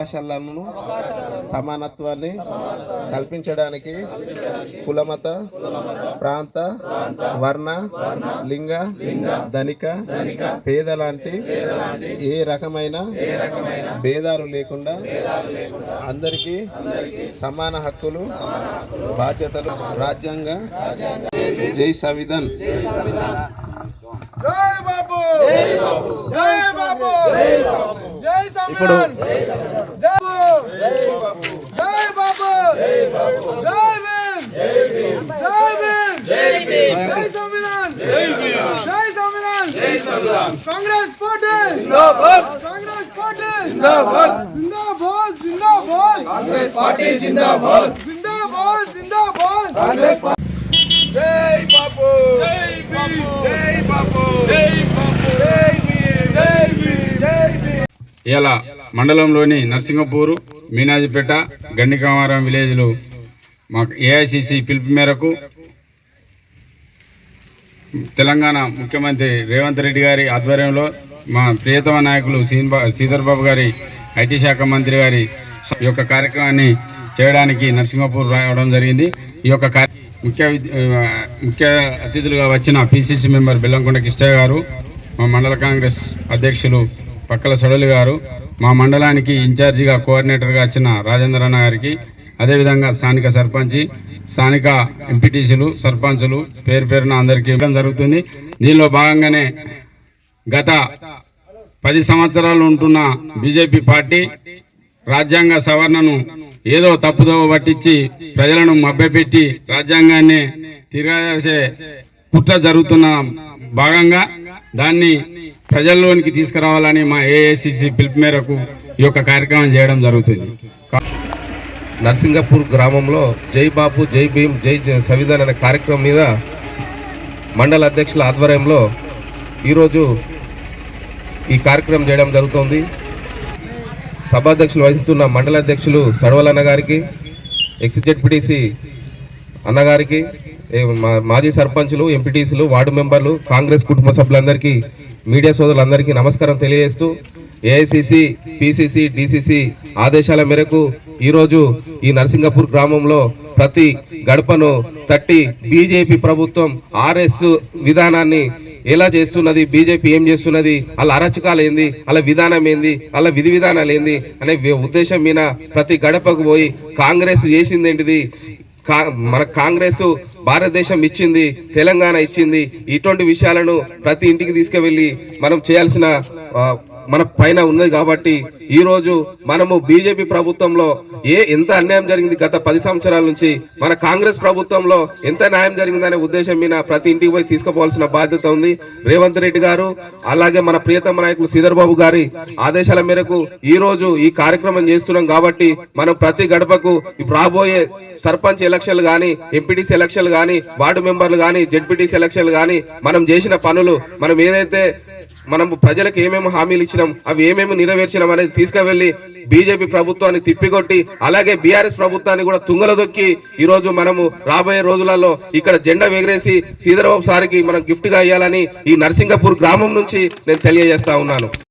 అవకాశాలను సమానత్వాన్ని కల్పించడానికి కులమత ప్రాంత వర్ణ లింగ ధనిక పేద లాంటి ఏ రకమైన భేదాలు లేకుండా అందరికీ సమాన హక్కులు బాధ్యతలు రాజ్యాంగ జై సంవిధాన్. జై కాంగ్రెస్ పార్టీ కాంగ్రెస్ పార్టీ జిందాబాద్ జిందాబాద్ జిందాబాద్ కాంగ్రెస్ పార్టీ జిందాబాద్ జిందాబాద్ జిందాబాద్ కాంగ్రెస్ జై జై జై జై జై జై ఇలా మండలంలోని నర్సింగపూరు మీనాజిపేట గండికామారం విలేజ్లు మా ఏఐసిసి పిలుపు మేరకు తెలంగాణ ముఖ్యమంత్రి రేవంత్ రెడ్డి గారి ఆధ్వర్యంలో మా ప్రియతమ నాయకులు సీన్ శ్రీధర్ బాబు గారి ఐటీ శాఖ మంత్రి గారి ఈ యొక్క కార్యక్రమాన్ని చేయడానికి నరసింహపూర్ రావడం జరిగింది. ఈ యొక్క ముఖ్య ముఖ్య అతిథులుగా వచ్చిన పిసిసి మెంబర్ బెల్లంకొండ కిష్టయ్య గారు మా మండల కాంగ్రెస్ అధ్యక్షులు పక్కల సడలి గారు మా మండలానికి ఇన్ఛార్జిగా కోఆర్డినేటర్గా వచ్చిన రాజేంద్ర అన్న గారికి అదేవిధంగా స్థానిక సర్పంచి స్థానిక ఎంపీటీసీలు సర్పంచులు పేరు పేరున అందరికీ ఇవ్వడం జరుగుతుంది. దీనిలో భాగంగానే గత పది సంవత్సరాలు ఉంటున్న బీజేపీ పార్టీ రాజ్యాంగ సవరణను ఏదో తప్పుదోవ పట్టించి ప్రజలను మభ్యపెట్టి రాజ్యాంగాన్ని తిరగేసే కుట్ర జరుగుతున్న భాగంగా దాన్ని ప్రజల్లోనికి తీసుకురావాలని మా ఏఐసిసి పిలుపు మేరకు ఈ యొక్క కార్యక్రమం చేయడం జరుగుతుంది. నర్సింగపూర్ గ్రామంలో జై బాపు జై భీమ్ జై జ- అనే కార్యక్రమం మీద మండల అధ్యక్షుల ఆధ్వర్యంలో ఈరోజు ఈ కార్యక్రమం చేయడం జరుగుతోంది. సభాధ్యక్షులు వహిస్తున్న మండల అధ్యక్షులు సడవలన్న గారికి ఎక్స్ జెడ్పీటీసీ అన్నగారికి మాజీ సర్పంచులు ఎంపీటీసీలు వార్డు మెంబర్లు కాంగ్రెస్ కుటుంబ సభ్యులందరికీ మీడియా సోదరులందరికీ నమస్కారం తెలియజేస్తూ ఏఐసిసి పిసిసి డిసిసి ఆదేశాల మేరకు ఈరోజు ఈ నరసింగపూర్ గ్రామంలో ప్రతి గడపను తట్టి బీజేపీ ప్రభుత్వం ఆర్ఎస్ విధానాన్ని ఎలా చేస్తున్నది బీజేపీ ఏం చేస్తున్నది వాళ్ళ అరచకాలు ఏంది వాళ్ళ విధానం ఏంది వాళ్ళ విధి విధానాలు ఏంది అనే ఉద్దేశం మీద ప్రతి గడపకు పోయి కాంగ్రెస్ చేసింది ఏంటిది మన కాంగ్రెస్ భారతదేశం ఇచ్చింది తెలంగాణ ఇచ్చింది ఇటువంటి విషయాలను ప్రతి ఇంటికి తీసుకువెళ్ళి మనం చేయాల్సిన మన పైన ఉన్నది కాబట్టి ఈ రోజు మనము బీజేపీ ప్రభుత్వంలో ఏ ఎంత అన్యాయం జరిగింది గత పది సంవత్సరాల నుంచి మన కాంగ్రెస్ ప్రభుత్వంలో ఎంత న్యాయం జరిగిందనే ఉద్దేశం మీద ప్రతి ఇంటికి పోయి తీసుకోవాల్సిన బాధ్యత ఉంది. రేవంత్ రెడ్డి గారు అలాగే మన ప్రియతమ నాయకులు శ్రీధర్ బాబు గారి ఆదేశాల మేరకు ఈ రోజు ఈ కార్యక్రమం చేస్తున్నాం కాబట్టి మనం ప్రతి గడపకు రాబోయే సర్పంచ్ ఎలక్షన్లు కానీ ఎంపీటీసీ ఎలక్షన్లు కానీ వార్డు మెంబర్లు కానీ జెడ్పీటీసీ ఎలక్షన్లు కానీ మనం చేసిన పనులు మనం ఏదైతే మనం ప్రజలకు ఏమేమి హామీలు ఇచ్చినాం అవి ఏమేమి నెరవేర్చినాం అనేది తీసుకువెళ్ళి బీజేపీ ప్రభుత్వాన్ని తిప్పికొట్టి అలాగే బీఆర్ఎస్ ప్రభుత్వాన్ని కూడా తుంగల దొక్కి ఈరోజు మనము రాబోయే రోజులలో ఇక్కడ జెండా ఎగరేసి శ్రీధరబాబు సారికి మనం గిఫ్ట్గా ఇవ్వాలని ఈ నరసింగపూర్ గ్రామం నుంచి నేను తెలియజేస్తా ఉన్నాను.